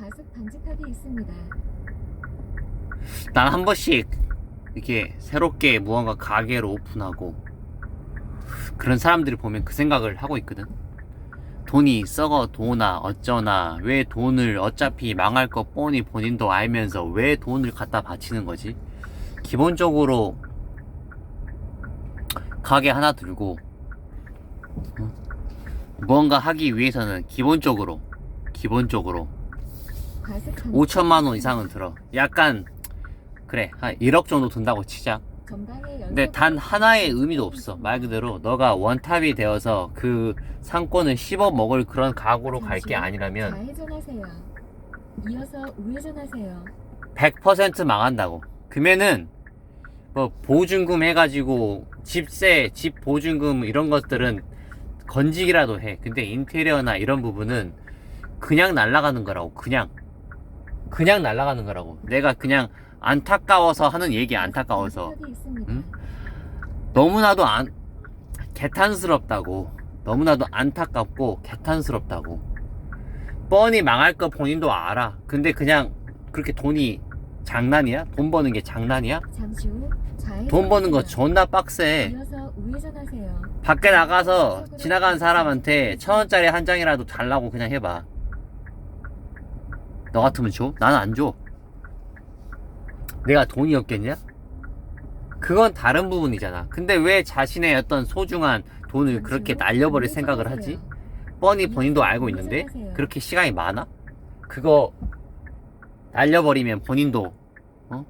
과속 방지턱이 있습니다. 난 한 번씩 이렇게 새롭게 무언가 가게를 오픈하고 그런 사람들이 보면 그 생각을 하고 있거든. 돈이 썩어 도나 어쩌나 왜 돈을 어차피 망할 거 뻔히 본인도 알면서 왜 돈을 갖다 바치는 거지? 기본적으로 가게 하나 들고 어? 무언가 하기 위해서는 기본적으로 기본적으로 과속 방지턱이 5천만 원 이상은 들어. 약간 그래 한 1억 정도 든다고 치자. 전방에 근데 단 하나의 의미도 없어. 말 그대로 너가 원탑이 되어서 그 상권을 씹어 먹을 그런 각오로 갈 게 아니라면 좌회전하세요. 이어서 우회전하세요. 100% 망한다고. 그러면은 뭐 보증금 해가지고 집세, 집 보증금 이런 것들은 건지기라도 해. 근데 인테리어나 이런 부분은 그냥 날아가는 거라고. 그냥 그냥 날아가는 거라고. 내가 그냥 안타까워서 하는 얘기 안타까워서. 응? 너무나도 안 개탄스럽다고. 너무나도 안타깝고 개탄스럽다고. 뻔히 망할 거 본인도 알아. 근데 그냥 그렇게 돈이 장난이야? 돈 버는 게 장난이야? 잠시 후 좌회전. 돈 버는 거 존나 빡세. 밖에 나가서 지나가는 사람한테 천 원짜리 한 장이라도 달라고 그냥 해봐. 너 같으면 줘? 나는 안 줘. 내가 돈이 없겠냐? 그건 다른 부분이잖아. 근데 왜 자신의 어떤 소중한 돈을 그렇게 날려버릴 생각을 하지? 뻔히 본인도 알고 있는데 그렇게 시간이 많아? 그거 날려버리면 본인도 어?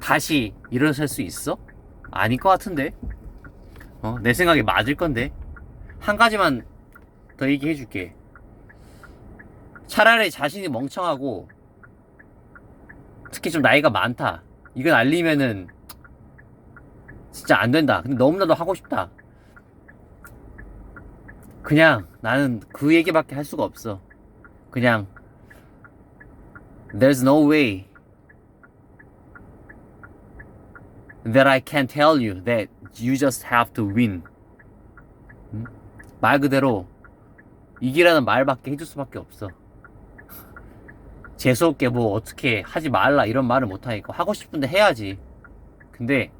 다시 일어설 수 있어? 아닐 것 같은데 어? 내 생각에 맞을 건데 한 가지만 더 얘기해 줄게 차라리 자신이 멍청하고 특히 좀 나이가 많다 이건 알리면은 진짜 안 된다 근데 너무나도 하고 싶다 그냥 나는 그 얘기밖에 할 수가 없어. 그냥 There's no way that I can tell you that you just have to win. 음? 말 그대로 이기라는 말밖에 해줄 수밖에 없어. 재수없게 뭐 어떻게 하지 말라 이런 말을 못하니까 하고 싶은데 해야지. 근데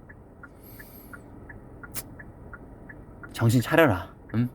정신 차려라. 응?